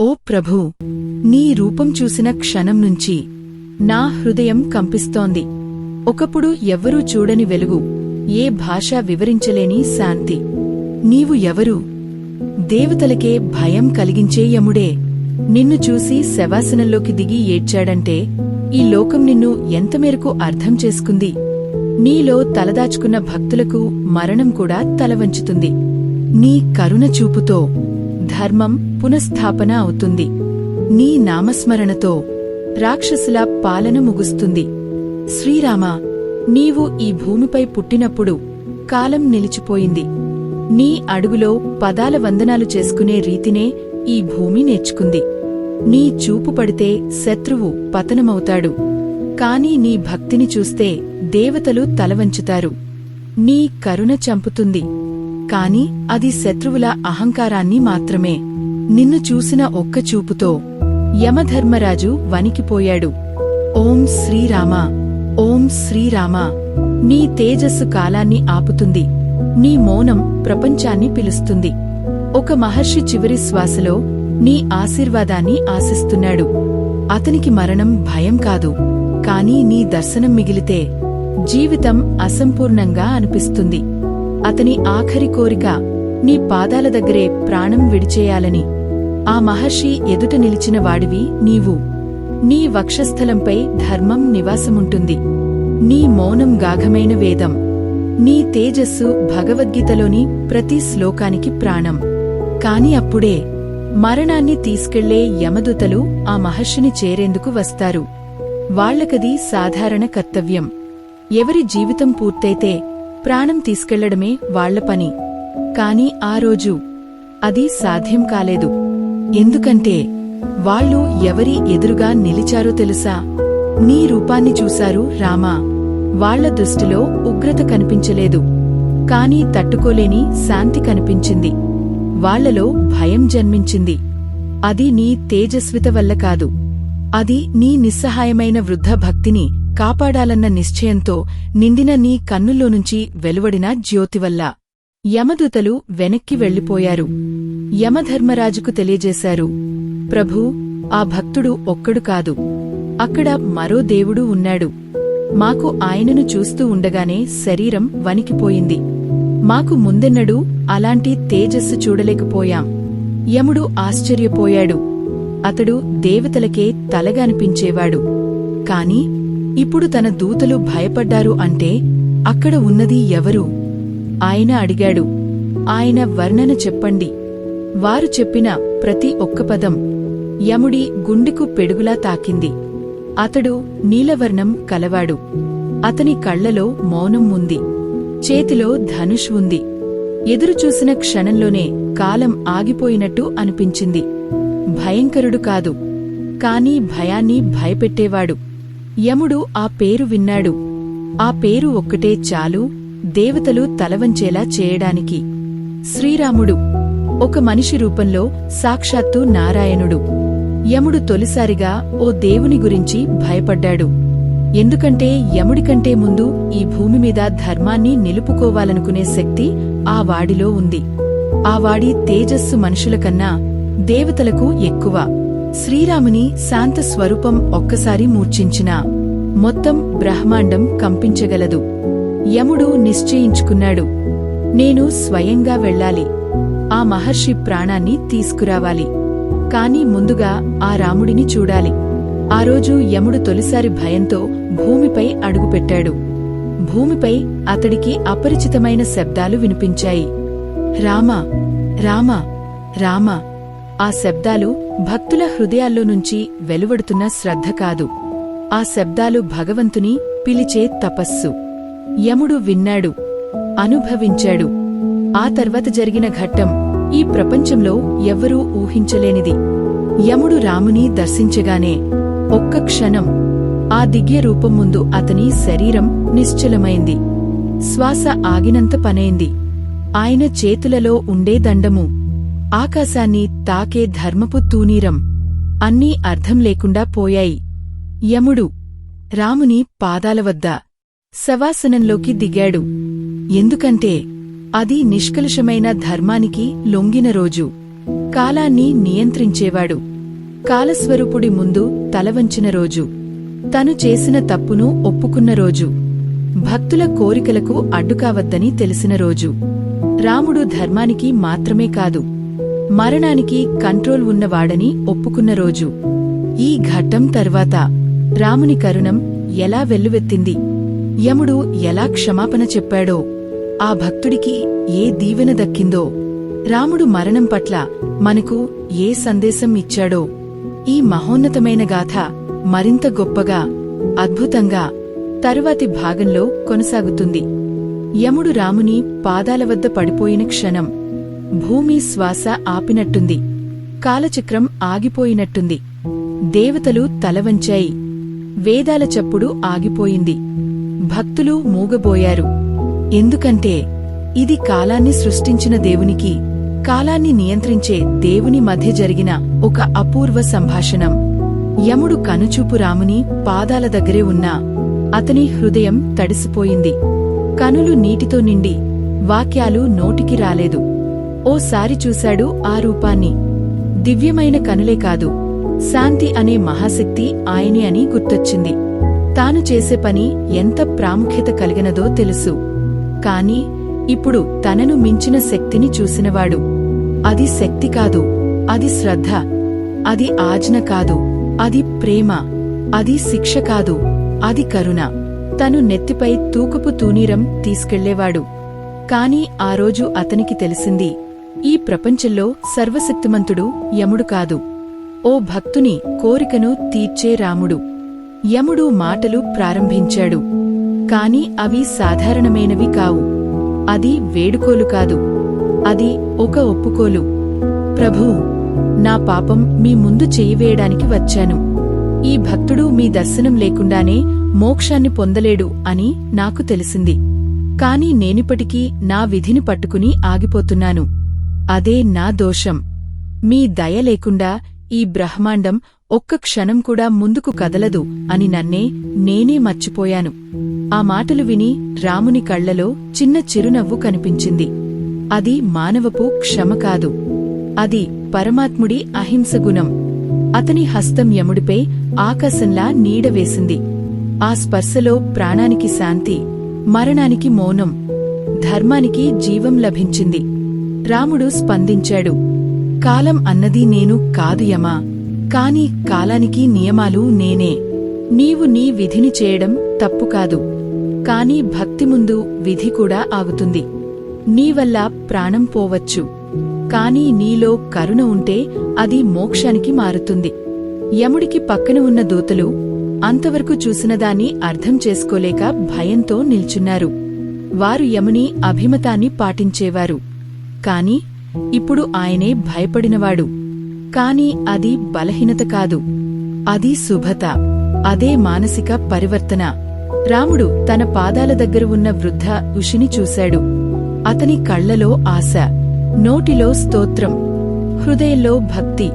ఓ ప్రభూ నీ రూపం చూసిన క్షణం నుంచి నా హృదయం కంపిస్తోంది. ఒకప్పుడు ఎవ్వరూ చూడని వెలుగు ఏ భాష వివరించలేని శాంతి. నీవు ఎవరు? దేవతలకే భయం కలిగించే యముడే. నిన్ను చూసి శవాసనంలోకి దిగి ఏడ్చాడంటే ఈ లోకం నిన్ను ఎంతమేరకు అర్థం చేసుకుంది? నీలో తలదాచుకున్న భక్తులకు మరణం కూడా తలవంచుతుంది. నీ కరుణ చూపుతో ధర్మం పునఃస్థాపన అవుతుంది. నీ నామస్మరణతో రాక్షసుల పాలన ముగుస్తుంది. శ్రీరామ నీవు ఈ భూమిపై పుట్టినప్పుడు కాలం నిలిచిపోయింది. నీ అడుగులో పదాల వందనాలు చేసుకునే రీతినే ఈ భూమి నేర్చుకుంది. నీ చూపు పడితే శత్రువు పతనమవుతాడు. కాని నీ భక్తిని చూస్తే దేవతలు తలవంచుతారు. నీ కరుణ చంపుతుంది. కాని అది శత్రువుల అహంకారాన్ని మాత్రమే. నిన్ను చూసిన ఒక్క చూపుతో యమధర్మరాజు వణికిపోయాడు. ఓం శ్రీరామ ఓం శ్రీరామ నీ తేజస్సు కాలాన్ని ఆపుతుంది. నీ మౌనం ప్రపంచాన్ని పిలుస్తుంది. ఒక మహర్షి చివరి శ్వాసలో నీ ఆశీర్వాదాన్ని ఆశిస్తున్నాడు. అతనికి మరణం భయం కాదు. కాని నీ దర్శనం మిగిలితే జీవితం అసంపూర్ణంగా అనిపిస్తుంది. అతని ఆఖరి కోరిక నీ పాదాల దగ్గరే ప్రాణం విడిచేయాలని. ఆ మహర్షి ఎదుట నిలిచిన వాడివి నీవు. నీ వక్షస్థలంపై ధర్మం నివాసముంటుంది. నీ మౌనం గాఘమైన వేదం. నీ తేజస్సు భగవద్గీతలోని ప్రతి శ్లోకానికి ప్రాణం. కాని అప్పుడే మరణాన్ని తీసుకెళ్ళే యమదూతలు ఆ మహర్షిని చేరేందుకు వస్తారు. వాళ్ళకది సాధారణ కర్తవ్యం. ఎవరి జీవితం పూర్తయితే ప్రాణం తీసుకెళ్ళడమే వాళ్ళ పని. కాని ఆ రోజు అది సాధ్యం కాలేదు. ఎందుకంటే వాళ్ళు ఎవరి ఎదురుగా నిలిచారో తెలుసా? నీ రూపాన్ని చూశారు రామా. వాళ్ళ దృష్టిలో ఉగ్రత కనిపించలేదు. కానీ తట్టుకోలేని శాంతి కనిపించింది. వాళ్ళలో భయం జన్మించింది. అది నీ తేజస్విత వల్ల కాదు. అది నీ నిస్సహాయమైన వృద్ధ భక్తిని కాపాడాలన్న నిశ్చయంతో నిండిన నీ కన్నుల్లోనుంచి వెలువడిన జ్యోతివల్ల యమదూతలు వెనక్కి వెళ్ళిపోయారు యమధర్మరాజుకు తెలియజేశారు ప్రభూ ఆ భక్తుడు ఒక్కడు కాదు. అక్కడ మరో దేవుడు ఉన్నాడు. మాకు ఆయనను చూస్తూ ఉండగానే శరీరం వణికిపోయింది. మాకు ముందెన్నడూ అలాంటి తేజస్సు చూడలేకపోయాం. యముడు ఆశ్చర్యపోయాడు. అతడు దేవతలకే తలగానిపించేవాడు. కాని ఇప్పుడు తన దూతలు భయపడ్డారు అంటే అక్కడ ఉన్నది ఎవరు? ఆయన అడిగాడు. ఆయన వర్ణన చెప్పండి. వారు చెప్పిన ప్రతి ఒక్క పదం యముడి గుండెకు పెడుగులా తాకింది. అతడు నీలవర్ణం కలవాడు. అతని కళ్ళలో మౌనం ఉంది. చేతిలో ధనుష్ ఉంది. ఎదురుచూసిన క్షణంలోనే కాలం ఆగిపోయినట్టు అనిపించింది. భయంకరుడు కాదు. కాని భయాన్ని భయపెట్టేవాడు. యముడు ఆ పేరు విన్నాడు. ఆ పేరు ఒక్కటే చాలు దేవతలు తలవంచేలా చేయడానికి. శ్రీరాముడు ఒక మనిషి రూపంలో సాక్షాత్తు నారాయణుడు. యముడు తొలిసారిగా ఓ దేవుని గురించి భయపడ్డాడు. ఎందుకంటే యముడికంటే ముందు ఈ భూమి మీద ధర్మాన్ని నిలుపుకోవాలనుకునే శక్తి ఆ వాడిలో ఉంది. ఆ వాడి తేజస్సు మనుషులకన్నా దేవతలకు ఎక్కువ. శ్రీరాముని శాంత స్వరూపం ఒక్కసారి మూర్ఛించినా మొత్తం బ్రహ్మాండం కంపించగలదు. యముడు నిశ్చయించుకున్నాడు. నేను స్వయంగా వెళ్ళాలి. ఆ మహర్షి ప్రాణాన్ని తీసుకురావాలి. కాని ముందుగా ఆ రాముడిని చూడాలి. ఆ రోజు యముడు తొలిసారి భయంతో భూమిపై అడుగుపెట్టాడు. భూమిపై అతడికి అపరిచితమైన శబ్దాలు వినిపించాయి. రామ రామ రామ ఆ శబ్దాలు భక్తుల హృదయాల్లో నుంచి వెలువడుతున్న శ్రద్ధ కాదు. ఆ శబ్దాలు భగవంతుని పిలిచే తపస్సు. యముడు విన్నాడు అనుభవించాడు. ఆ తర్వాత జరిగిన ఘట్టం ఈ ప్రపంచంలో ఎవ్వరూ ఊహించలేనిది. యముడు రాముని దర్శించగానే ఒక్క క్షణం ఆ దివ్య రూపం ముందు అతని శరీరం నిశ్చలమైంది. శ్వాస ఆగినంత పనైంది. ఆయన చేతులలో ఉండే దండము ఆకాశాన్ని తాకే ధర్మపు తూనీరం అన్నీ అర్థం లేకుండా పోయాయి. యముడు రాముని పాదాల వద్ద శవాసనంలోకి దిగాడు. ఎందుకంటే అది నిష్కలుషమైన ధర్మానికి లొంగిన రోజు. కాలాన్ని నియంత్రించేవాడు. కాలస్వరూపుడి ముందు తలవంచిన రోజు. తను చేసిన తప్పును ఒప్పుకున్న రోజు. భక్తుల కోరికలకు అడ్డుకావద్దని తెలిసిన రోజు. రాముడు ధర్మానికి మాత్రమే కాదు. మరణానికి కంట్రోల్ ఉన్నవాడని ఒప్పుకున్న రోజు. ఈ ఘట్టం తర్వాత రాముని కరుణం ఎలా వెల్లువెత్తింది? యముడు ఎలా క్షమాపణ చెప్పాడో? ఆ భక్తుడికి ఏ దీవెన దక్కిందో? రాముడు మరణం పట్ల మనకు ఏ సందేశం ఇచ్చాడో? ఈ మహోన్నతమైన గాథ మరింత గొప్పగా అద్భుతంగా తరువాతి భాగంలో కొనసాగుతుంది. యముడు రాముని పాదాల వద్ద పడిపోయిన క్షణం. భూమి శ్వాస ఆపినట్టుంది. కాలచక్రం ఆగిపోయినట్టుంది. దేవతలు తలవంచాయి. వేదాల చప్పుడు ఆగిపోయింది. భక్తులు మూగబోయారు. ఎందుకంటే ఇది కాలాన్ని సృష్టించిన దేవునికి కాలాన్ని నియంత్రించే దేవుని మధ్య జరిగిన ఒక అపూర్వ సంభాషణం. యముడు కనుచూపు రాముని పాదాల దగ్గరే ఉన్నా అతని హృదయం తడిసిపోయింది. కనులు నీటితో నిండి వాక్యాలు నోటికి రాలేదు. ఓసారి చూశాడు ఆ రూపాన్ని. దివ్యమైన కనులే కాదు శాంతి అనే మహాశక్తి ఆయనే అని గుర్తొచ్చింది. తాను చేసే పని ఎంత ప్రాముఖ్యత కలిగినదో తెలుసు. కాని ఇప్పుడు తనను మించిన శక్తిని చూసినవాడు. అది శక్తి కాదు అది శ్రద్ధ అది ఆజ్ఞ కాదు అది ప్రేమ అది శిక్ష కాదు అది కరుణ. తను నెత్తిపై తూకపు తూనీరం తీసుకెళ్ళేవాడు. కాని ఆ రోజు అతనికి తెలిసింది ఈ ప్రపంచంలో సర్వశక్తిమంతుడు యముడు కాదు. ఓ భక్తుని కోరికను తీర్చే రాముడు. యముడు మాటలు ప్రారంభించాడు. కాని అవి సాధారణమైనవి కావు. అది వేడుకోలు కాదు. అది ఒక ఒప్పుకోలు. ప్రభూ నా పాపం మీ ముందు చేయివేయడానికి వచ్చాను. ఈ భక్తుడు మీ దర్శనం లేకుండానే మోక్షాన్ని పొందలేడు అని నాకు తెలిసింది. కాని నేనిప్పటికీ నా విధిని పట్టుకుని ఆగిపోతున్నాను. అదే నా దోషం. మీ దయ లేకుండా ఈ బ్రహ్మాండం ఒక్క క్షణం కూడా ముందుకు కదలదు అని నన్నే నేనే మర్చిపోయాను. ఆ మాటలు విని రాముని కళ్ళలో చిన్న చిరునవ్వు కనిపించింది. అది మానవపు క్షమ కాదు. అది పరమాత్ముడి అహింసగుణం అతని హస్తం యముడిపై ఆకాశంలా నీడవేసింది ఆ స్పర్శలో ప్రాణానికి శాంతి మరణానికి మౌనం ధర్మానికి జీవం లభించింది. రాముడు స్పందించాడు కాలం అన్నది నేను కాదు యమా కాని కాలానికి నియమాలు నేనే. నీవు నీ విధిని చేయడం తప్పు కాదు కాని భక్తి ముందు విధి కూడా ఆగుతుంది. నీవల్ల ప్రాణం పోవచ్చు కాని నీలో కరుణ ఉంటే అది మోక్షానికి మారుతుంది. యముడికి పక్కన ఉన్న దూతలు అంతవరకు చూసినదాన్ని అర్థం చేసుకోలేక భయంతో నిల్చున్నారు. వారు యముని అభిమతాన్ని పాటించేవారు. కాని ఇప్పుడు ఆయనే భయపడినవాడు. కాని అది బలహీనత కాదు. అది శుభత. అదే మానసిక పరివర్తన. రాముడు తన పాదాల దగ్గర ఉన్న వృద్ధ ఋషిని చూశాడు. అతని కళ్ళలో ఆశ. నోటిలో స్తోత్రం. హృదయంలో భక్తి.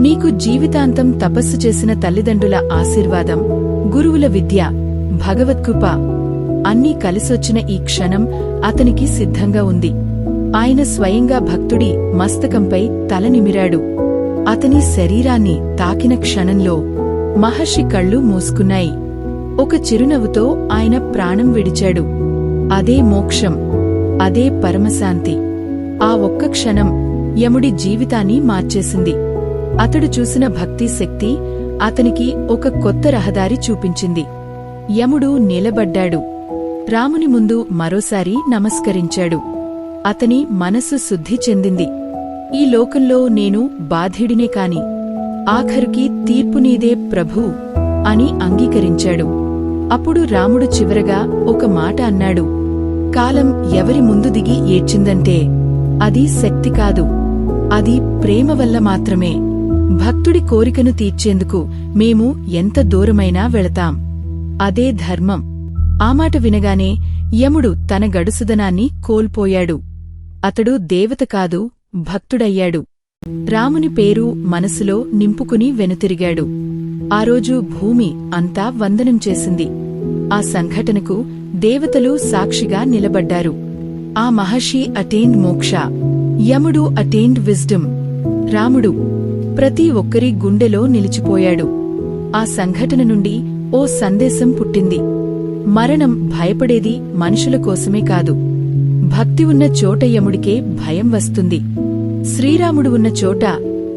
నీకు జీవితాంతం తపస్సు చేసిన తల్లిదండ్రుల ఆశీర్వాదం గురువుల విద్య భగవత్కృప అన్నీ కలిసొచ్చిన ఈ క్షణం అతనికి సిద్ధంగా ఉంది. ఆయన స్వయంగా భక్తుడి మస్తకంపై తల నిమిరాడు. అతని శరీరాన్ని తాకిన క్షణంలో మహర్షి కళ్ళు మూసుకున్నాయి. ఒక చిరునవ్వుతో ఆయన ప్రాణం విడిచాడు. అదే మోక్షం అదే పరమశాంతి. ఆ ఒక్క క్షణం యముడి జీవితాన్ని మార్చేసింది. అతడు చూసిన భక్తి శక్తి అతనికి ఒక కొత్త రహదారి చూపించింది. యముడు నిలబడ్డాడు. రాముని ముందు మరోసారి నమస్కరించాడు. అతని మనసు శుద్ధి చెందింది. ఈ లోకంలో నేను బాధిడినే కాని ఆఖరుకి తీర్పు నీదే ప్రభూ అని అంగీకరించాడు. అప్పుడు రాముడు చివరగా ఒక మాట అన్నాడు. కాలం ఎవరి ముందు దిగి ఏడ్చిందంటే అది శక్తి కాదు. అది ప్రేమ వల్ల మాత్రమే. భక్తుడి కోరికను తీర్చేందుకు మేము ఎంత దూరమైనా వెళతాం. అదే ధర్మం. ఆ మాట వినగానే యముడు తన గడుసుదనాన్ని కోల్పోయాడు. అతడు దేవత కాదు భక్తుడయ్యాడు. రాముని పేరు మనసులో నింపుకుని వెనుతిరిగాడు. ఆ రోజు భూమి అంతా వందనం చేసింది. ఆ సంఘటనకు దేవతలు సాక్షిగా నిలబడ్డారు. ఆ మహర్షి అటైన్డ్ మోక్ష యముడు అటైన్డ్ విజ్డమ్. రాముడు ప్రతి ఒక్కరి గుండెలో నిలిచిపోయాడు. ఆ సంఘటన నుండి ఓ సందేశం పుట్టింది. మరణం భయపడేది మనుషుల కోసమే కాదు. భక్తి ఉన్న చోట యముడికే భయం వస్తుంది. శ్రీరాముడు ఉన్న చోట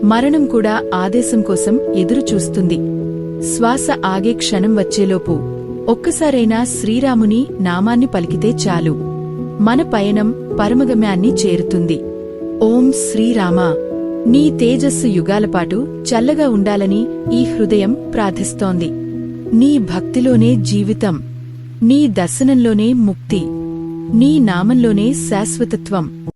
మరణం కూడా ఆదేశం కోసం ఎదురుచూస్తుంది శ్వాస ఆగే క్షణం వచ్చేలోపు ఒక్కసారైనా శ్రీరాముని నామాన్ని పలికితే చాలు. మన పయనం పరమగమ్యాన్ని చేరుతుంది. ఓం శ్రీరామ. నీ తేజస్సు యుగాలపాటు చల్లగా ఉండాలని ఈ హృదయం ప్రార్థిస్తోంది. నీ భక్తిలోనే జీవితం. నీ దర్శనంలోనే ముక్తి. నీ నామంలోనే శాశ్వతత్వం.